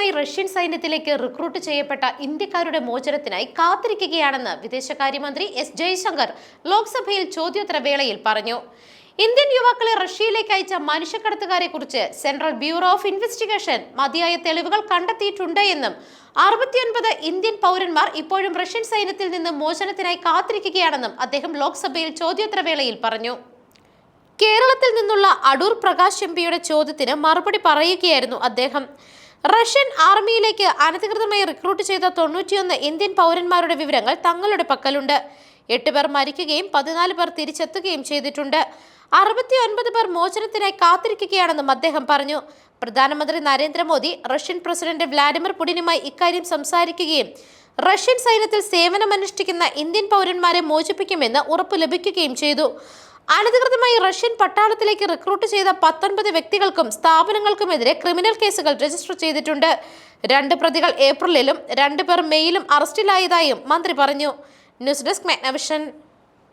അനധികൃതമായി Russian സൈന്യത്തിലേക്ക് recruit ചെയ്യപ്പെട്ട ഇന്ത്യക്കാരുടെ മോചനത്തിനായി കാത്തിരിക്കുകയാണെന്ന് വിദേശകാര്യമന്ത്രി എസ് ജയശങ്കർ ലോക്സഭയിൽ ചോദ്യോത്തരവേളയിൽ പറഞ്ഞു. ഇന്ത്യൻ യുവാക്കളെ റഷ്യയിലേക്ക് അയച്ച മനുഷ്യക്കടത്തുകാരെ കുറിച്ച് സെൻട്രൽ ബ്യൂറോ ഓഫ് ഇൻവെസ്റ്റിഗേഷൻ മതിയായ തെളിവുകൾ കണ്ടെത്തിയിട്ടുണ്ട് എന്നും അറുപത്തിയൊൻപത് ഇന്ത്യൻ പൗരന്മാർ ഇപ്പോഴും റഷ്യൻ സൈന്യത്തിൽ നിന്ന് മോചനത്തിനായി കാത്തിരിക്കുകയാണെന്നും അദ്ദേഹം ലോക്സഭയിൽ ചോദ്യോത്തരവേളയിൽ പറഞ്ഞു. കേരളത്തിൽ നിന്നുള്ള അടൂർ പ്രകാശ് എം പിയുടെ ചോദ്യത്തിന് മറുപടി പറയുകയായിരുന്നു അദ്ദേഹം. റഷ്യൻ ആർമിയിലേക്ക് അനധികൃതമായി റിക്രൂട്ട് ചെയ്ത തൊണ്ണൂറ്റിയൊന്ന് ഇന്ത്യൻ പൗരന്മാരുടെ വിവരങ്ങൾ തങ്ങളുടെ പക്കലുണ്ട്. എട്ട് പേർ മരിക്കുകയും പതിനാല് പേർ തിരിച്ചെത്തുകയും ചെയ്തിട്ടുണ്ട്. അറുപത്തി ഒൻപത് പേർ മോചനത്തിനായി കാത്തിരിക്കുകയാണെന്നും അദ്ദേഹം പറഞ്ഞു. പ്രധാനമന്ത്രി നരേന്ദ്രമോദി റഷ്യൻ പ്രസിഡന്റ് വ്ലാഡിമിർ പുടിനുമായി ഇക്കാര്യം സംസാരിക്കുകയും റഷ്യൻ സൈന്യത്തിൽ സേവനമനുഷ്ഠിക്കുന്ന ഇന്ത്യൻ പൗരന്മാരെ മോചിപ്പിക്കുമെന്ന് ഉറപ്പ് ലഭിക്കുകയും ചെയ്തു. അനധികൃതമായി റഷ്യൻ പട്ടാളത്തിലേക്ക് റിക്രൂട്ട് ചെയ്ത പത്തൊൻപത് വ്യക്തികൾക്കും സ്ഥാപനങ്ങൾക്കുമെതിരെ ക്രിമിനൽ കേസുകൾ രജിസ്റ്റർ ചെയ്തിട്ടുണ്ട്. രണ്ട് പ്രതികൾ ഏപ്രിലിലും രണ്ട് പേർ മെയ്യിലും അറസ്റ്റിലായതായും മന്ത്രി പറഞ്ഞു. News desk Magnavision.